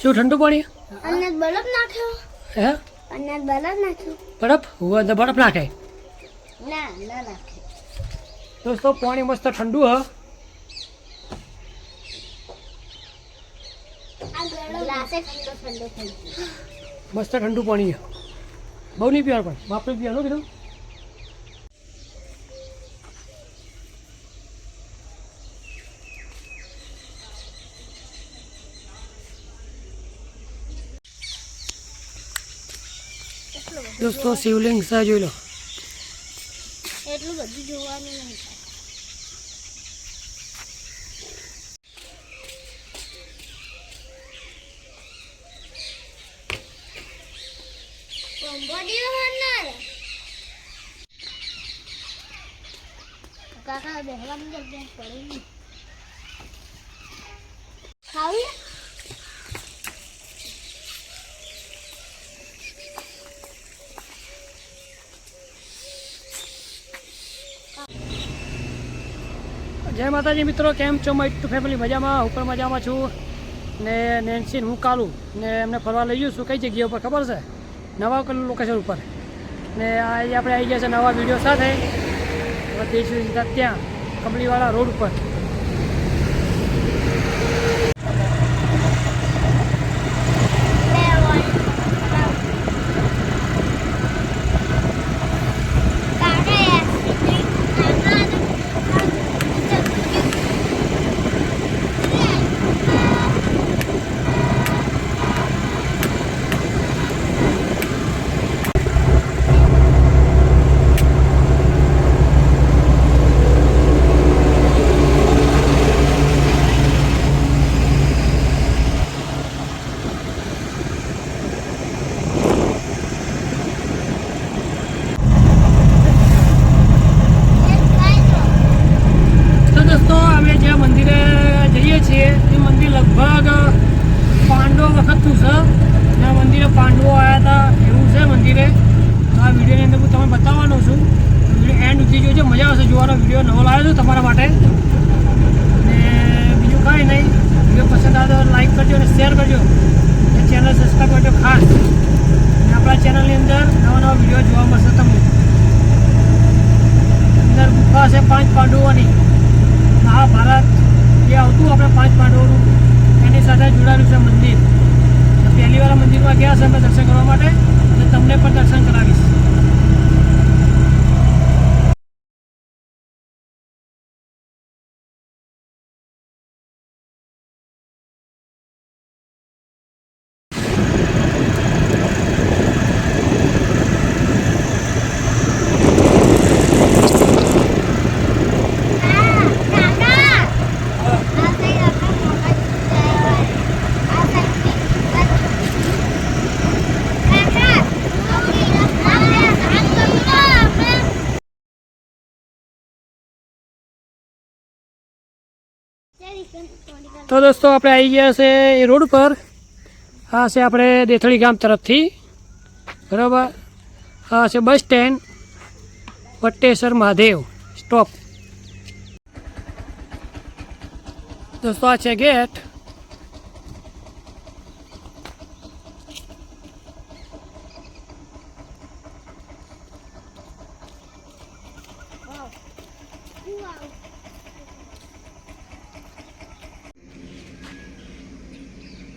શું ઠંડુ પાણી? અને બરફ નાખ્યો હે. અને બરફ નાખ્યો બરફ? હું અંદર બરફ નાખે. ના ના નાખે. દોસ્તો પાણી મસ્ત ઠંડુ હ. આ ગરમ ગ્લાસે ઠંડો ઠંડો થઈ ગયો મસ્ત ઠંડુ પાણી છે. બહુ નહીં પીવાનું પણ. માપનું પીવાનું કીધું? દોસ્તો શિવલિંગ સા જોઈ લો. એટલું બધું જોવાનું નહીં કાકા બેહવાની જગ્યા પડે ખાવી? જય માતાજી મિત્રો, કેમ છો? મારી ટુ ફેમિલી મજામાં ઉપર મજામાં છું. ને નેન્સી હું કાલું. ને એમને ફરવા લઈ જઉં છું. કઈ જગ્યા ઉપર ખબર છે? નવા લોકેશન ઉપર. ને આજે આપણે આવી ગયા છે નવા વીડિયો સાથે. સીધા ત્યાં કંપનીવાળા રોડ ઉપર તો દોસ્તો અમે જે મંદિરે જઈએ છીએ એ મંદિર લગભગ પાંડવો વખતનું છે ને આ મંદિરે પાંડવો આવ્યા હતા એવું છે મંદિરે આ વિડીયોની અંદર હું તમને બતાવવાનો છું વીડિયો એન્ડ સુધી જોજો મજા આવશે જોવાનો વીડિયો નવો લાવ્યો છું તમારા માટે ને બીજું કાંઈ નહીં વીડિયો પસંદ આવે તો લાઈક કરજો અને શેર કરજો અને ચેનલ સબસ્ક્રાઈબ કરજો ખાસ અને આપણા ચેનલની અંદર નવા નવા વીડિયો જોવા મળશે તમને અંદર ગુફા છે પાંચ પાંડવોની. મહાભારત જે આવતું આપણે પાંચ પાંડવોનું, એની સાથે જોડાયેલું છે મંદિર. તો પહેલી વાર મંદિરમાં ગયા છે, અમે દર્શન કરવા માટે, અને તમને પણ દર્શન કરાવીશ. તો દોસ્તો, આપણે આવી ગયા છે એ રોડ પર. આ છે આપણે દેથળી ગામ તરફથી. બરાબર? આ છે bus stand Vateshwar Mahadev stop. દોસ્તો, આ છે ગેટ.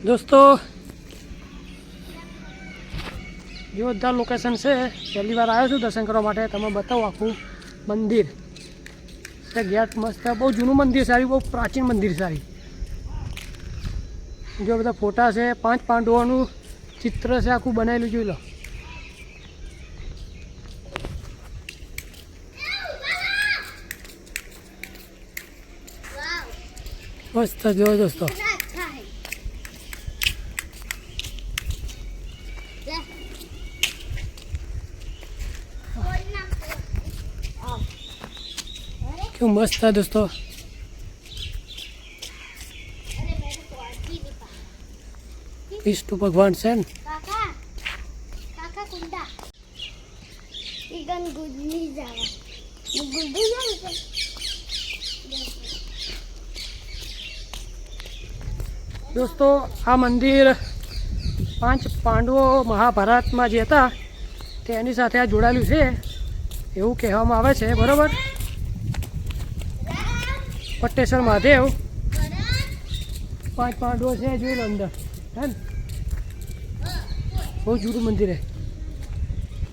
દોસ્તો જોરદાર લોકેશન છે, પહેલી વાર આવ્યો છું દર્શન કરવા માટે. તમે બતાવો આખું મંદિર. ગેટ મસ્ત, બહુ જૂનું મંદિર સારી બહુ પ્રાચીન મંદિર સારી જો બધા ફોટા છે, પાંચ પાંડવોનું ચિત્ર છે, આખું બનાવેલું, જોઈ લો. મસ્ત જો દોસ્તો. કેવું મસ્ત છે દોસ્તો? વિષ્ણુ ભગવાન છે ને? દોસ્તો આ મંદિર પાંચ પાંડવો મહાભારતમાં જે હતા તેની સાથે આ જોડાયેલું છે. એવું કહેવામાં આવે છે બરાબર? પટ્ટેશ્વર મહાદેવ. પાંચ પાંડવો છે, જોઈ લો અંદર. હે ને? બહુ જૂનું મંદિર હે.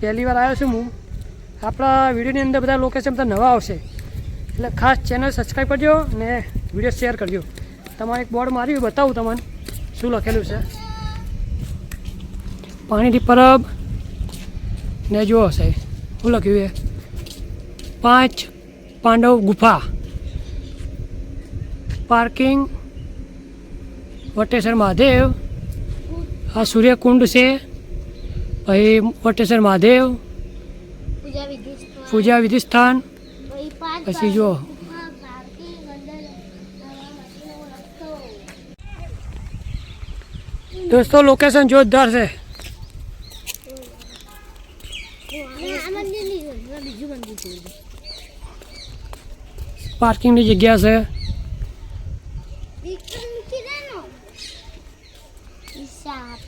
પહેલી વાર આવ્યો છું હું. આપણા વિડીયોની અંદર બધા લોકેશન બધા નવા આવશે. એટલે ખાસ ચેનલ સબસ્ક્રાઈબ કરજો અને વીડિયો શેર કરજો. તમારે એક બોર્ડ માર્યું બતાવું તમને શું લખેલું છે. પાણીની પરબ. ને જુઓ સાહેબ, શું લખ્યું એ પાંચ પાંડવ ગુફા. પાર્કિંગ વટેશ્વર મહાદેવ. આ સૂર્યકુંડ છે. પછી વટેશ્વર મહાદેવ. પૂજા વિધિ સ્થાન પછી જો. દોસ્તો લોકેશન જોરદાર છે. પાર્કિંગની જગ્યા છે.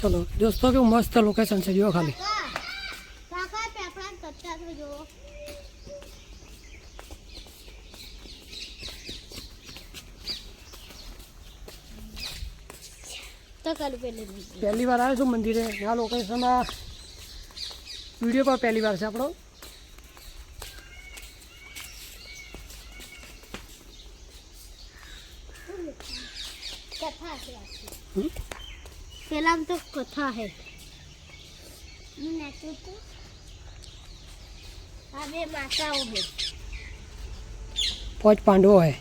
चलो दोस्तों क्यों मस्त लोकेशन से जो खाली। पहली बार आए तो मंदिर वीडियो पर पहली बार से आप পেলাম তো কথা হে હવે માતાઓ હે પાંચ પાંડવો હે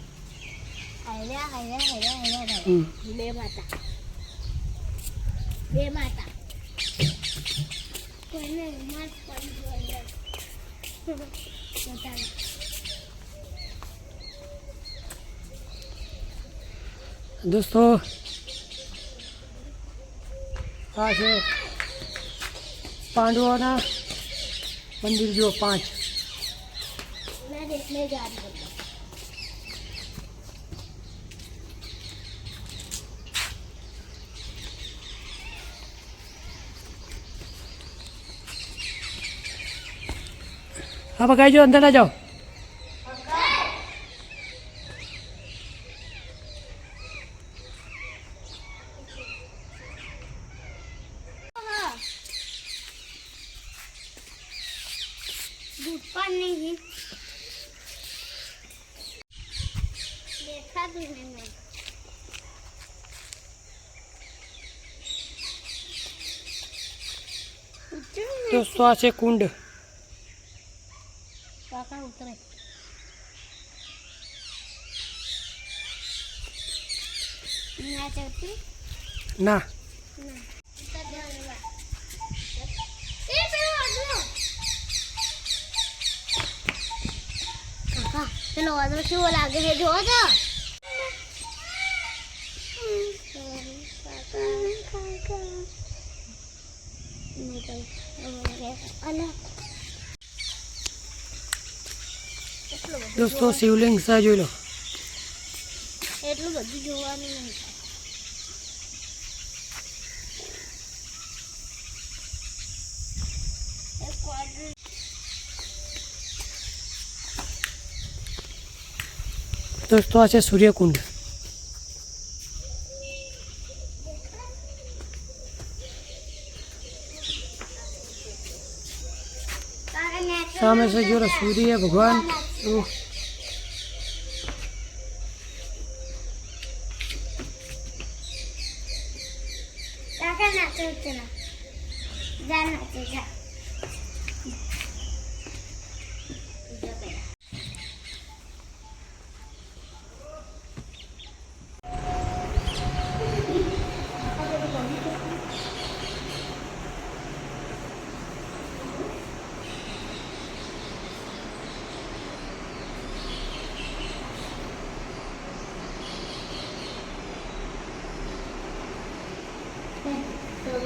હૈરા હૈરા હૈરા હૈરા બે માતા બે માતા કોઈને માર પાંડવો દોસ્તો આ છે પાંડવોના મંદિર જો પાંચ. હા પકાઈ જો અંદર ના જાઓ. દોસ્તો આ છે કુંડ કાકા ઉતરે ના પેલો વાદળ કેવો લાગે છે જોવો તો દોસ્તો શિવલિંગ સા જોઈ લો. એટલું બધું જોવાનું નહીં. દોસ્તો આ છે સૂર્યકુંડ. સામે છે જો લો સૂર્ય ભગવાન ઉહ, કાકા નાચો ચલા જા નાચે જા ઘરે પેલા માળાઓ નહીં હમ? કૂદતું પડે હો. હા? જો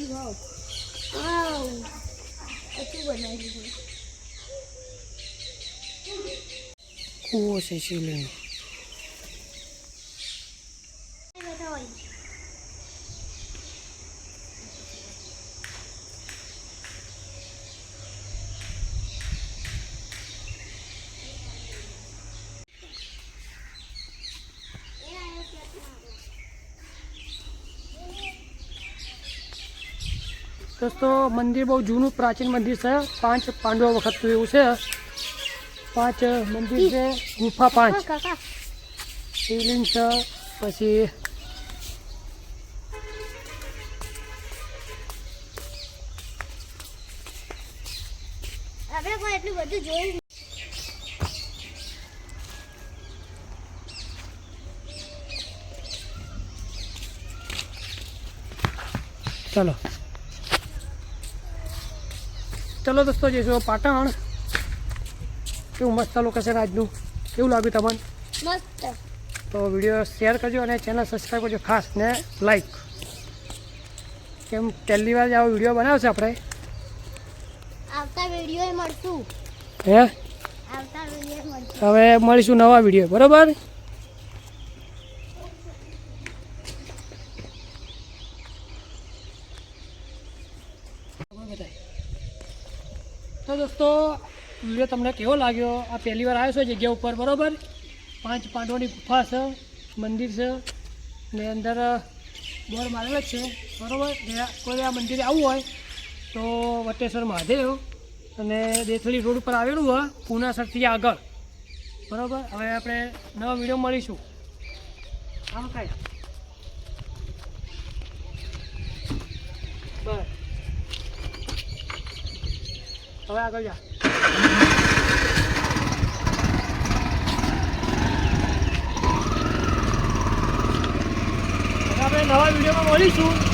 દાડમ જો દાડમ આવ શું બનાવી દીધું કૂવો છે શિવલિંગ બેઠા હોય દોસ્તો મંદિર બહુ જૂનું પ્રાચીન મંદિર છે. પાંચ પાંડવો વખતનું એવું છે. પાંચ મંદિર છે. ગુફા પાંચ. શિવલિંગ છે. પછી એટલું બધું જોયું ચલો. ચલો દોસ્તો જઈશું પાટણ. કેવું મસ્ત લોકેશન આજનું? કેવું લાગ્યું તમને? મસ્ત. તો વીડિયો શેર કરજો અને ચેનલ સબસ્ક્રાઈબ કરજો. ખાસ ને લાઈક કેમ પહેલી વાર આવો વીડિયો બનાવશે આપણે? આવતા વીડિયો મળશું. હે? આવતા વીડિયો મળશું. હવે મળીશું નવા વીડિયો બરાબર? તો દોસ્તો, વીડિયો તમને કેવો લાગ્યો? આ પહેલી વાર આવ્યો છો જગ્યા ઉપર, બરાબર? પાંચ પાંડવોની ગુફા છે, મંદિર છે, ને અંદર બોર મારેલો છે, બરાબર? કોઈ આ મંદિરે આવવું હોય, તો વટેશ્વર મહાદેવ અને દેથળી રોડ ઉપર આવેલું હોય પૂનાસરથી આગળ. બરાબર? હવે આપણે નવા વીડિયો મળીશું. આમ કાંઈ હવે આગળ જા. આપણે નવા વિડીયોમાં મળીશું.